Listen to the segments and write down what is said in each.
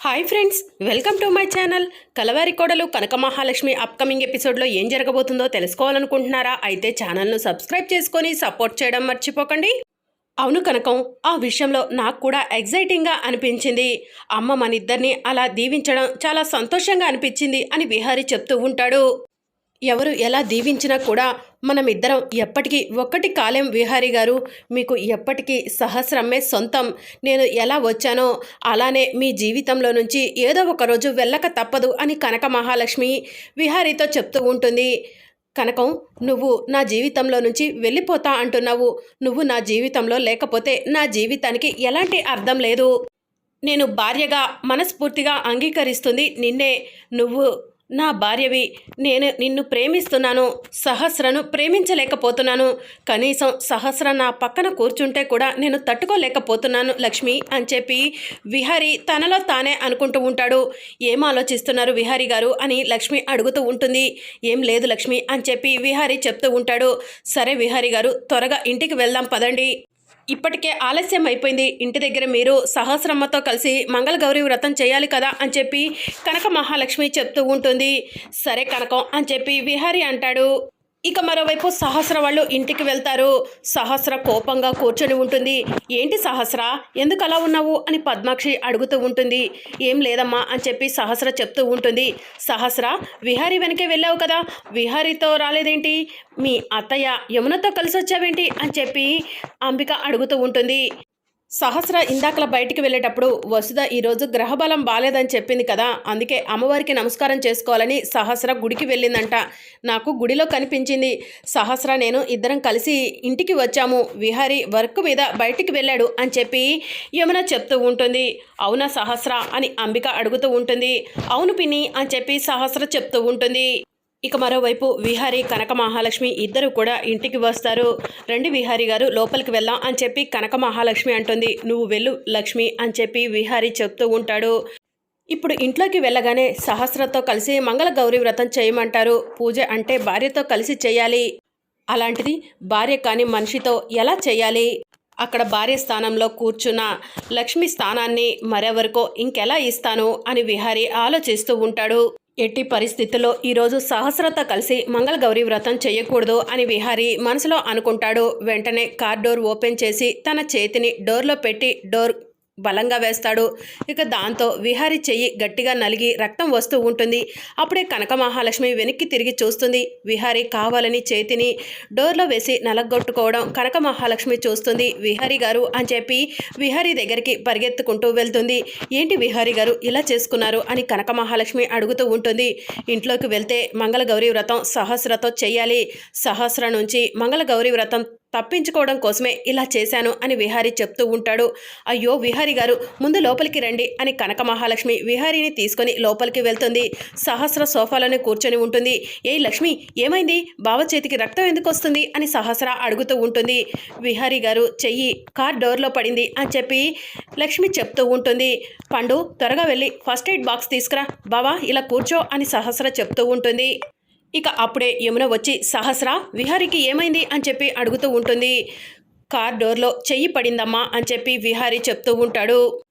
Hi friends welcome to my channel. కలవారి కోడలు కనక Mahalakshmi upcoming ఎపిసోడ్లో ఏం జరగబోతుందో తెలుసుకోవాలనుకుంటున్నారా? అయితే ఛానల్ను సబ్స్క్రైబ్ చేసుకొని సపోర్ట్ చేయడం మర్చిపోకండి. అవును కనకం ఆ విషయంలో నాకు కూడా ఎగ్జైటింగ్గా అనిపించింది. అమ్మ మన ఇద్దరిని అలా దీవించడం చాలా సంతోషంగా అనిపించింది అని విహారీ చెప్తూ ఉంటాడు. ఎవరు ఎలా దీవించినా కూడా మనమిద్దరం ఎప్పటికీ ఒక్కటి కాలేం విహారీ గారు మీకు ఎప్పటికీ సహస్రమే సొంతం. నేను ఎలా వచ్చానో అలానే మీ జీవితంలో నుంచి ఏదో ఒక రోజు వెళ్ళక తప్పదు అని కనక మహాలక్ష్మి విహారీతో చెప్తూ ఉంటుంది. కనకం నువ్వు నా జీవితంలో నుంచి వెళ్ళిపోతా అంటున్నావు. నువ్వు నా జీవితంలో లేకపోతే నా జీవితానికి ఎలాంటి అర్థం లేదు. నేను భార్యగా మనస్ఫూర్తిగా అంగీకరిస్తుంది నిన్నే. నువ్వు నా భార్యవి నేను నిన్ను ప్రేమిస్తున్నాను. సహస్రను ప్రేమించలేకపోతున్నాను. కనీసం సహస్ర నా పక్కన కూర్చుంటే కూడా నేను తట్టుకోలేకపోతున్నాను లక్ష్మి అని చెప్పి విహారి తనలో తానే అనుకుంటూ ఉంటాడు. ఏం ఆలోచిస్తున్నారు విహారి గారు అని లక్ష్మి అడుగుతూ ఉంటుంది. ఏం లేదు లక్ష్మి అని చెప్పి విహారి చెప్తూ ఉంటాడు. సరే విహారి గారు త్వరగా ఇంటికి వెళ్దాం పదండి. ఇప్పటికే ఆలస్యం అయిపోయింది. ఇంటి దగ్గర మీరు సహస్రమ్మతో కలిసి మంగళగౌరి వ్రతం చేయాలి కదా అని చెప్పి కనక మహాలక్ష్మి చెప్తూ ఉంటుంది. సరే కనకం అని చెప్పి విహారి అంటాడు. ఇక మరోవైపు సహస్ర వాళ్ళు ఇంటికి వెళ్తారు. సహస్ర కోపంగా కూర్చొని ఉంటుంది. ఏంటి సహస్ర? ఎందుకు అలా ఉన్నావు? అని పద్మాక్షి అడుగుతూ ఉంటుంది. ఏం లేదమ్మా అని చెప్పి సహస్ర చెప్తూ ఉంటుంది. సహస్ర విహారీ వెనకే వెళ్ళావు కదా. విహారీతో రాలేదేంటి? మీ అత్తయ్య యమునతో కలిసి వచ్చావేంటి అని చెప్పి అంబిక అడుగుతూ ఉంటుంది. సహస్ర ఇందాకల బయటికి వెళ్ళేటప్పుడు వసుధ ఈరోజు గ్రహబలం బాలేదని చెప్పింది కదా. అందుకే అమ్మవారికి నమస్కారం చేసుకోవాలని సహస్ర గుడికి వెళ్ళిందంట. నాకు గుడిలో కనిపించింది. సహస్ర నేను ఇద్దరం కలిసి ఇంటికి వచ్చాము. విహారీ వర్క్ మీద బయటికి వెళ్ళాడు అని చెప్పి యమున చెప్తూ ఉంటుంది. అవునా సహస్ర అని అంబిక అడుగుతూ ఉంటుంది. అవును పిన్ని అని చెప్పి సహస్ర చెప్తూ ఉంటుంది. ఇక మరోవైపు విహారీ కనక మహాలక్ష్మి ఇద్దరు కూడా ఇంటికి వస్తారు. రండి విహారీ గారు లోపలికి వెళ్దాం అని చెప్పి కనక మహాలక్ష్మి అంటుంది. నువ్వు వెళ్ళు లక్ష్మి అని చెప్పి విహారీ చెప్తూ ఉంటాడు. ఇప్పుడు ఇంట్లోకి వెళ్ళగానే సహస్రతో కలిసి మంగళ గౌరీ వ్రతం చేయమంటారు. పూజ అంటే భార్యతో కలిసి చేయాలి. అలాంటిది భార్య కాని మనిషితో ఎలా చేయాలి? అక్కడ భార్య స్థానంలో కూర్చున్న లక్ష్మి స్థానాన్ని మరెవరికో ఇంకెలా ఇస్తాను అని విహారీ ఆలోచిస్తూ ఉంటాడు. ఎట్టి పరిస్థితుల్లో ఈరోజు సహస్రత కలిసి మంగళగౌరి వ్రతం చేయకూడదు అని విహారి మనసులో అనుకుంటాడు. వెంటనే కార్ డోర్ ఓపెన్ చేసి తన చేతిని డోర్లో పెట్టి డోర్ బలంగా వేస్తాడు. ఇక దాంతో విహారి చెయ్యి గట్టిగా నలిగి రక్తం వస్తూ ఉంటుంది. అప్పుడే కనక మహాలక్ష్మి వెనక్కి తిరిగి చూస్తుంది. విహారి కావాలని చేతిని డోర్లో వేసి నలగొట్టుకోవడం కనక మహాలక్ష్మి చూస్తుంది. విహారి గారు అని చెప్పి విహారి దగ్గరికి పరిగెత్తుకుంటూ వెళ్తుంది. ఏంటి విహారి గారు ఇలా చేసుకున్నారు అని కనక మహాలక్ష్మి అడుగుతూ ఉంటుంది. ఇంట్లోకి వెళ్తే మంగళగౌరి వ్రతం సహస్రతో చెయ్యాలి సహస్ర నుంచి మంగళగౌరి వ్రతం తప్పించుకోవడం కోసమే ఇలా చేశాను అని విహారీ చెప్తూ ఉంటాడు. అయ్యో విహారీ గారు ముందు లోపలికి రండి అని కనక మహాలక్ష్మి విహారీని తీసుకొని లోపలికి వెళ్తుంది. సహస్ర సోఫాలోనే కూర్చొని ఉంటుంది. ఏ లక్ష్మి ఏమైంది? బావ చేతికి రక్తం ఎందుకు వస్తుంది? అని సహస్ర అడుగుతూ ఉంటుంది. విహారీ గారు చెయ్యి కార్ డోర్లో పడింది అని చెప్పి లక్ష్మి చెప్తూ ఉంటుంది. పండు త్వరగా వెళ్ళి ఫస్ట్ ఎయిడ్ బాక్స్ తీసుకురా. బావా ఇలా కూర్చో అని సహస్ర చెప్తూ ఉంటుంది. ఇక అప్పుడే యమున వచ్చి సహస్ర విహారికి ఏమైంది? అని చెప్పి అడుగుతూ ఉంటుంది. కార్ డోర్లో చెయ్యి పడిందమ్మా అని చెప్పి విహారీ చెప్తూ ఉంటాడు.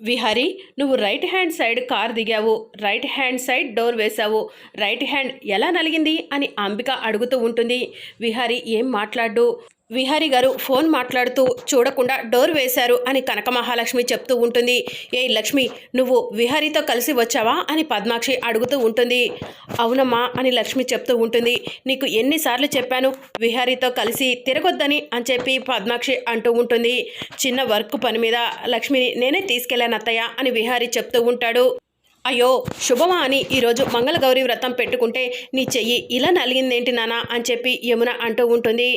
విహారీ నువ్వు రైట్ హ్యాండ్ సైడ్ కార్ దిగావు. రైట్ హ్యాండ్ సైడ్ డోర్ వేశావు. రైట్ హ్యాండ్ ఎలా నలిగింది? అని అంబిక అడుగుతూ ఉంటుంది. విహారీ ఏం మాట్లాడు? విహారి గారు ఫోన్ మాట్లాడుతూ చూడకుండా డోర్ వేశారు అని కనక మహాలక్ష్మి చెప్తూ ఉంటుంది. ఏ లక్ష్మి నువ్వు విహారీతో కలిసి వచ్చావా? అని పద్మాక్షి అడుగుతూ ఉంటుంది. అవునమ్మా అని లక్ష్మి చెప్తూ ఉంటుంది. నీకు ఎన్నిసార్లు చెప్పాను విహారీతో కలిసి తిరగొద్దని అని చెప్పి పద్మాక్షి అంటూ ఉంటుంది. చిన్న వర్క్ పని మీద లక్ష్మిని నేనే తీసుకెళ్ళాను అత్తయ్య అని విహారీ చెప్తూ ఉంటాడు. అయ్యో శుభమా అని ఈరోజు మంగళగౌరి వ్రతం పెట్టుకుంటే నీ చెయ్యి ఇలా నలిగిందేంటి నానా అని చెప్పి యమున అంటూ ఉంటుంది.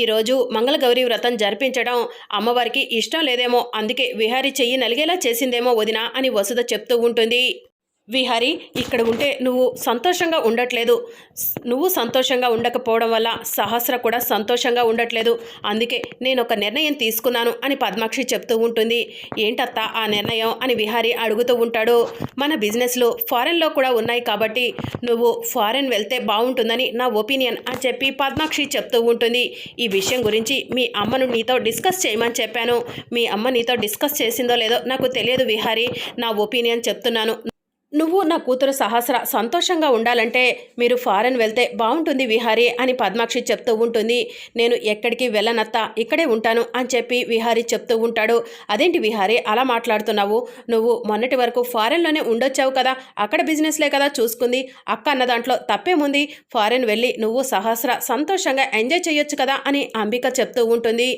ఈరోజు మంగళగౌరి వ్రతం జరిపించడం అమ్మవారికి ఇష్టం లేదేమో అందుకే విహారి చెయ్యి నలిగేలా చేసిందేమో వదిన అని వసుధ చెప్తూ ఉంటుంది. విహారి ఇక్కడ ఉంటే నువ్వు సంతోషంగా ఉండట్లేదు. నువ్వు సంతోషంగా ఉండకపోవడం వల్ల సహస్ర కూడా సంతోషంగా ఉండట్లేదు. అందుకే నేను ఒక నిర్ణయం తీసుకున్నాను అని పద్మాక్షి చెప్తూ ఉంటుంది. ఏంటత్తా ఆ నిర్ణయం అని విహారి అడుగుతూ ఉంటాడు. మన బిజినెస్లు ఫారెన్లో కూడా ఉన్నాయి కాబట్టి నువ్వు ఫారెన్ వెళ్తే బాగుంటుందని నా ఒపీనియన్ అని చెప్పి పద్మాక్షి చెప్తూ ఉంటుంది. ఈ విషయం గురించి మీ అమ్మను నీతో డిస్కస్ చేయమని చెప్పాను. మీ అమ్మ నీతో డిస్కస్ చేసిందో లేదో నాకు తెలియదు విహారి. నా ఒపీనియన్ చెప్తున్నాను. నువ్వు నా కూతురు సహస్ర సంతోషంగా ఉండాలంటే మీరు ఫారెన్ వెళ్తే బాగుంటుంది విహారీ అని పద్మాక్షి చెప్తూ ఉంటుంది. నేను ఎక్కడికి వెళ్ళనత్తా ఇక్కడే ఉంటాను అని చెప్పి విహారీ చెప్తూ ఉంటాడు. అదేంటి విహారీ అలా మాట్లాడుతున్నావు? నువ్వు మొన్నటి వరకు ఫారెన్లోనే ఉండొచ్చావు కదా అక్కడ బిజినెస్లే కదా చూసుకుంది. అక్క అన్న దాంట్లో తప్పేముంది? ఫారెన్ వెళ్ళి నువ్వు సహస్ర సంతోషంగా ఎంజాయ్ చేయొచ్చు కదా అని అంబిక చెప్తూ ఉంటుంది.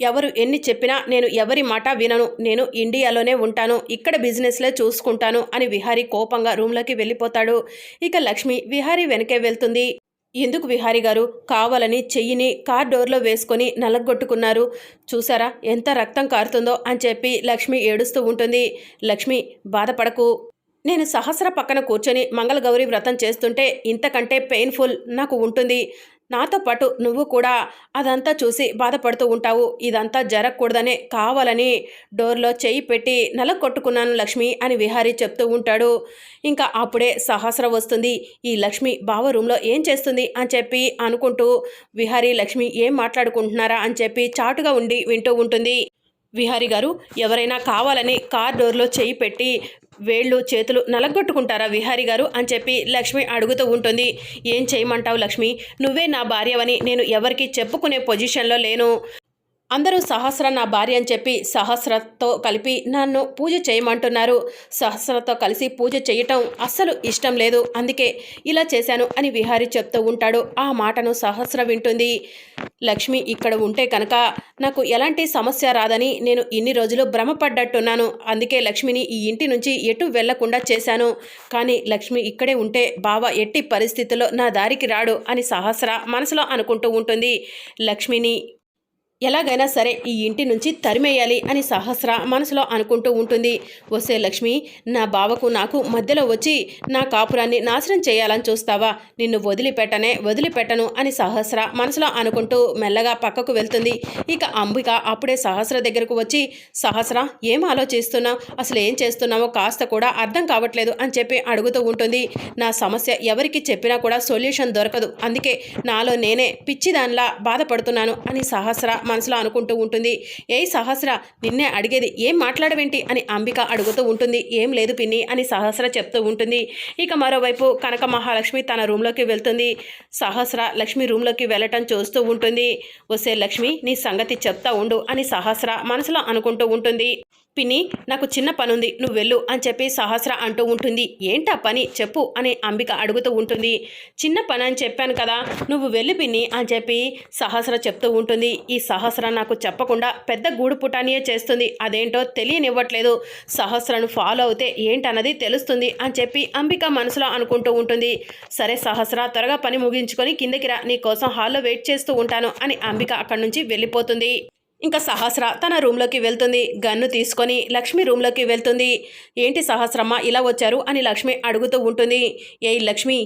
ఎవరు ఎన్ని చెప్పినా నేను ఎవరి మాట వినను నేను ఇండియాలోనే ఉంటాను ఇక్కడ బిజినెస్లే చూసుకుంటాను అని విహారీ కోపంగా రూమ్లోకి వెళ్ళిపోతాడు. ఇక లక్ష్మి విహారీ వెనకే వెళ్తుంది. ఎందుకు విహారీ గారు? కావాలని చెయ్యిని కార్ డోర్లో వేసుకొని నలగొట్టుకున్నారు. చూసారా ఎంత రక్తం కారుతుందో అని చెప్పి లక్ష్మి ఏడుస్తూ ఉంటుంది. లక్ష్మి బాధపడకు. నేను సహస్ర పక్కన కూర్చొని మంగళగౌరి వ్రతం చేస్తుంటే ఇంతకంటే పెయిన్ఫుల్ నాకు ఉంటుంది. నాతో పాటు నువ్వు కూడా అదంతా చూసి బాధపడుతూ ఉంటావు. ఇదంతా జరగకూడదనే కావాలని డోర్లో చెయ్యి పెట్టి నల కొట్టుకున్నాను లక్ష్మి అని విహారీ చెప్తూ ఉంటాడు. ఇంకా అప్పుడే సహస్ర వస్తుంది. ఈ లక్ష్మి బావ రూమ్లో ఏం చేస్తుంది అని చెప్పి అనుకుంటూ విహారీ లక్ష్మి ఏం మాట్లాడుకుంటున్నారా అని చెప్పి చాటుగా ఉండి వింటూ ఉంటుంది. విహారీ గారు ఎవరైనా కావాలని కార్ డోర్లో చెయ్యి పెట్టి వేళ్ళు చేతులు నలగొట్టుకుంటారా విహారీ గారు అని చెప్పి లక్ష్మి అడుగుతూ ఉంటుంది. ఏం చేయమంటావు లక్ష్మి? నువ్వే నా భార్యవని నేను ఎవరికి చెప్పుకునే పొజిషన్లో లేను. అందరూ సహస్ర నా భార్య అని చెప్పి సహస్రతో కలిపి నన్ను పూజ చేయమంటున్నారు. సహస్రతో కలిసి పూజ చేయటం అస్సలు ఇష్టం లేదు. అందుకే ఇలా చేశాను అని విహారీ చెప్తూ ఉంటాడు. ఆ మాటను సహస్ర వింటుంది. లక్ష్మి ఇక్కడ ఉంటే కనుక నాకు ఎలాంటి సమస్య రాదని నేను ఇన్ని రోజులు భ్రమపడ్డట్టున్నాను. అందుకే లక్ష్మిని ఈ ఇంటి నుంచి ఎటు వెళ్ళకుండా చేశాను. కానీ లక్ష్మి ఇక్కడే ఉంటే బావ ఎట్టి పరిస్థితుల్లో నా దారికి రాడు అని సహస్ర మనసులో అనుకుంటూ ఉంటుంది. లక్ష్మిని ఎలాగైనా సరే ఈ ఇంటి నుంచి తరిమేయాలి అని సహస్ర మనసులో అనుకుంటూ ఉంటుంది. వస్తే లక్ష్మి నా బావకు నాకు మధ్యలో వచ్చి నా కాపురాన్ని నాశనం చేయాలని చూస్తావా? నిన్ను వదిలిపెట్టనే వదిలిపెట్టను అని సహస్ర మనసులో అనుకుంటూ మెల్లగా పక్కకు వెళ్తుంది. ఇక అంబిక అప్పుడే సహస్ర దగ్గరకు వచ్చి సహస్ర ఏం ఆలోచిస్తున్నావు? అసలు ఏం చేస్తున్నావో కాస్త కూడా అర్థం కావట్లేదు అని చెప్పి అడుగుతూ ఉంటుంది. నా సమస్య ఎవరికి చెప్పినా కూడా సొల్యూషన్ దొరకదు. అందుకే నాలో నేనే పిచ్చిదానిలా బాధపడుతున్నాను అని సహస్ర మనసులో అనుకుంటూ ఉంటుంది. ఏ సహస్ర నిన్నే అడిగేది ఏం మాట్లాడవేంటి? అని అంబిక అడుగుతూ ఉంటుంది. ఏం లేదు పిన్ని అని సహస్ర చెప్తూ ఉంటుంది. ఇక మరోవైపు కనక మహాలక్ష్మి తన రూమ్లోకి వెళ్తుంది. సహస్ర లక్ష్మి రూమ్లోకి వెళ్ళటం చూస్తూ ఉంటుంది. వస్తే లక్ష్మి నీ సంగతి చెప్తా ఉండు అని సహస్ర మనసులో అనుకుంటూ ఉంటుంది. పిన్ని నాకు చిన్న పనుంది నువ్వు వెళ్ళు అని చెప్పి సహస్ర అంటూ ఉంటుంది. ఏంటా పని? చెప్పు అని అంబిక అడుగుతూ ఉంటుంది. చిన్న పని అని చెప్పాను కదా నువ్వు వెళ్ళి పిన్ని అని చెప్పి సహస్ర చెప్తూ ఉంటుంది. ఈ సహస్ర నాకు చెప్పకుండా పెద్ద గూడు పుటానియే చేస్తుంది. అదేంటో తెలియనివ్వట్లేదు. సహస్రను ఫాలో అవుతే ఏంటన్నది తెలుస్తుంది అని చెప్పి అంబిక మనసులో అనుకుంటూ ఉంటుంది. సరే సహస్ర త్వరగా పని ముగించుకొని కిందకి రా నీ కోసం హాల్లో వెయిట్ చేస్తూ ఉంటాను అని అంబిక అక్కడి నుంచి వెళ్ళిపోతుంది. ఇంకా సహస్ర తన రూమ్లోకి వెళ్తుంది. గన్ను తీసుకొని లక్ష్మి రూమ్లోకి వెళ్తుంది. ఏంటి సహస్రమ్మ ఇలా వచ్చారు అని లక్ష్మి అడుగుతూ ఉంటుంది. ఏ లక్ష్మి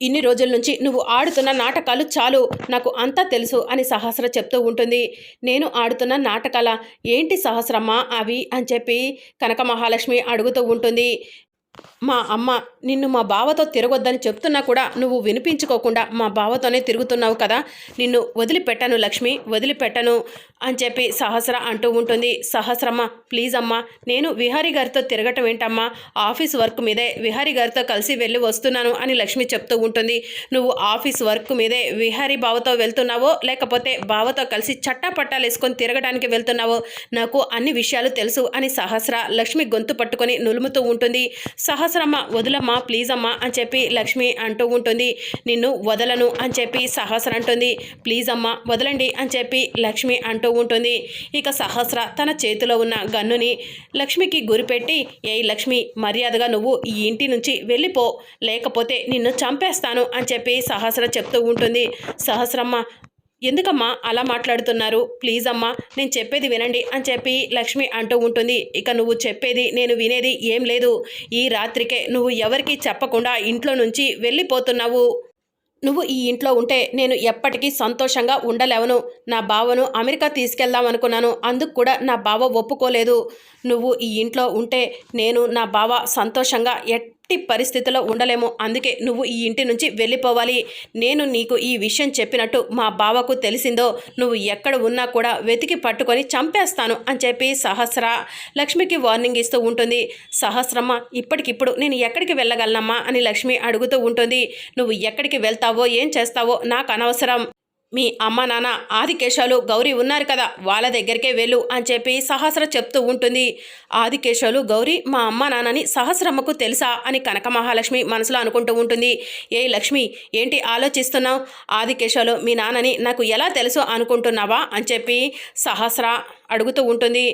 ఇన్ని రోజుల నుంచి నువ్వు ఆడుతున్న నాటకాలు చాలు నాకు అంతా తెలుసు అని సహస్ర చెప్తూ ఉంటుంది. నేను ఆడుతున్న నాటకాల ఏంటి సహస్రమ్మ అవి అని చెప్పి కనక మహాలక్ష్మి అడుగుతూ ఉంటుంది. మా అమ్మ నిన్ను మా బావతో తిరగొద్దని చెప్తున్నా కూడా నువ్వు వినిపించుకోకుండా మా బావతోనే తిరుగుతున్నావు కదా. నిన్ను వదిలిపెట్టను లక్ష్మి వదిలిపెట్టను అని చెప్పి సహస్ర అంటూ ఉంటుంది. సహస్రమ్మ ప్లీజ్ అమ్మా నేను విహారీ గారితో తిరగటం ఏంటమ్మా? ఆఫీస్ వర్క్ మీదే విహారీ గారితో కలిసి వెళ్ళి వస్తున్నాను అని లక్ష్మి చెప్తూ ఉంటుంది. నువ్వు ఆఫీస్ వర్క్ మీదే విహారీ బావతో వెళ్తున్నావో లేకపోతే బావతో కలిసి చట్టా పట్టాలు వేసుకొని తిరగడానికి వెళ్తున్నావో? నాకు అన్ని విషయాలు తెలుసు అని సహస్ర లక్ష్మి గొంతు పట్టుకొని నులుముతూ ఉంటుంది. సహస్రమ్మ వదులమ్మా ప్లీజ్ అమ్మా అని చెప్పి లక్ష్మి అంటూ ఉంటుంది. నిన్ను వదలను అని చెప్పి సహస్ర అంటుంది. ప్లీజ్ అమ్మా వదలండి అని చెప్పి లక్ష్మి అంటూ ఉంటుంది. ఇక సహస్ర తన చేతిలో ఉన్న గన్నుని లక్ష్మికి గురిపెట్టి ఏ లక్ష్మి మర్యాదగా నువ్వు ఈ ఇంటి నుంచి వెళ్ళిపో. లేకపోతే నిన్ను చంపేస్తాను అని చెప్పి సహస్ర చెప్తూ ఉంటుంది. సహస్రమ్మ ఎందుకమ్మా అలా మాట్లాడుతున్నారు? ప్లీజ్ అమ్మా నేను చెప్పేది వినండి అని చెప్పి లక్ష్మి అంటూ ఉంటుంది. ఇక నువ్వు చెప్పేది నేను వినేది ఏం లేదు. ఈ రాత్రికే నువ్వు ఎవరికీ చెప్పకుండా ఇంట్లో నుంచి వెళ్ళిపోతున్నావు. నువ్వు ఈ ఇంట్లో ఉంటే నేను ఎప్పటికీ సంతోషంగా ఉండలేవను. నా బావను అమెరికా తీసుకెళ్దాం అనుకున్నాను. అందుకు కూడా నా బావ ఒప్పుకోలేదు. నువ్వు ఈ ఇంట్లో ఉంటే నేను నా బావ సంతోషంగా ఎట్ పరిస్థితిలో ఉండలేము. అందుకే నువ్వు ఈ ఇంటి నుంచి వెళ్ళిపోవాలి. నేను నీకు ఈ విషయం చెప్పినట్టు మా బావకు తెలిసిందో నువ్వు ఎక్కడ ఉన్నా కూడా వెతికి పట్టుకొని చంపేస్తాను అని చెప్పి సహస్ర లక్ష్మికి వార్నింగ్ ఇస్తూ ఉంటుంది. సహస్రమ్మ ఇప్పటికిప్పుడు నేను ఎక్కడికి వెళ్ళగలనమ్మా అని లక్ష్మి అడుగుతూ ఉంటుంది. నువ్వు ఎక్కడికి వెళ్తావో ఏం చేస్తావో నాకు అనవసరం. మీ అమ్మ నాన్న ఆదికేశాలు గౌరీ ఉన్నారు కదా వాళ్ళ దగ్గరికే వెళ్ళు అని చెప్పి సహస్ర చెప్తూ ఉంటుంది. ఆదికేశాలు గౌరీ మా అమ్మ నాన్నని సహస్రమ్మకు తెలుసా అని కనక మహాలక్ష్మి మనసులో అనుకుంటూ ఉంటుంది. ఏ లక్ష్మి ఏంటి ఆలోచిస్తున్నావు? ఆదికేశాలు మీ నాన్నని నాకు ఎలా తెలుసు అనుకుంటున్నావా అని చెప్పి సహస్ర అడుగుతూ ఉంటుంది.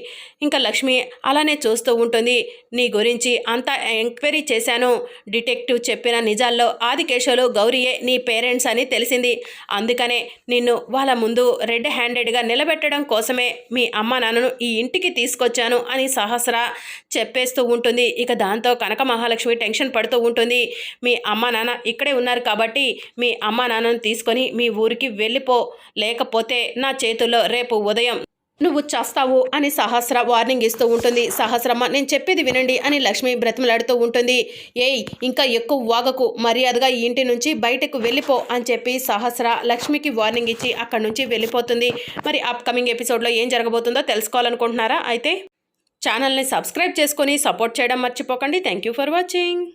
ఇంకా లక్ష్మి అలానే చూస్తూ ఉంటుంది. నీ గురించి అంతా ఎంక్వైరీ చేశాను. డిటెక్టివ్ చెప్పిన నిజాల్లో ఆదికేశవులు గౌరీయే నీ పేరెంట్స్ అని తెలిసింది. అందుకనే నిన్ను వాళ్ళ ముందు రెడ్ హ్యాండెడ్గా నిలబెట్టడం కోసమే మీ అమ్మ నాన్నను ఈ ఇంటికి తీసుకొచ్చాను అని సహస్ర చెప్పేస్తూ ఉంటుంది. ఇక దాంతో కనక మహాలక్ష్మి టెన్షన్ పడుతూ ఉంటుంది. మీ అమ్మ నాన్న ఇక్కడే ఉన్నారు కాబట్టి మీ అమ్మ నాన్నను తీసుకొని మీ ఊరికి వెళ్ళిపో. లేకపోతే నా చేతుల్లో రేపు ఉదయం నువ్వు చేస్తావు అని సహస్ర వార్నింగ్ ఇస్తూ ఉంటుంది. సహస్రమ్మ నేను చెప్పేది వినండి అని లక్ష్మి బ్రతిమలాడుతూ ఉంటుంది. ఏయ్ ఇంకా ఎక్కువ వాగకు మర్యాదగా ఈ ఇంటి నుంచి బయటకు వెళ్ళిపో అని చెప్పి సహస్ర లక్ష్మికి వార్నింగ్ ఇచ్చి అక్కడి నుంచి వెళ్ళిపోతుంది. మరి అప్కమింగ్ ఎపిసోడ్లో ఏం జరగబోతుందో తెలుసుకోవాలనుకుంటున్నారా? అయితే ఛానల్ని సబ్స్క్రైబ్ చేసుకొని సపోర్ట్ చేయడం మర్చిపోకండి. Thank you for watching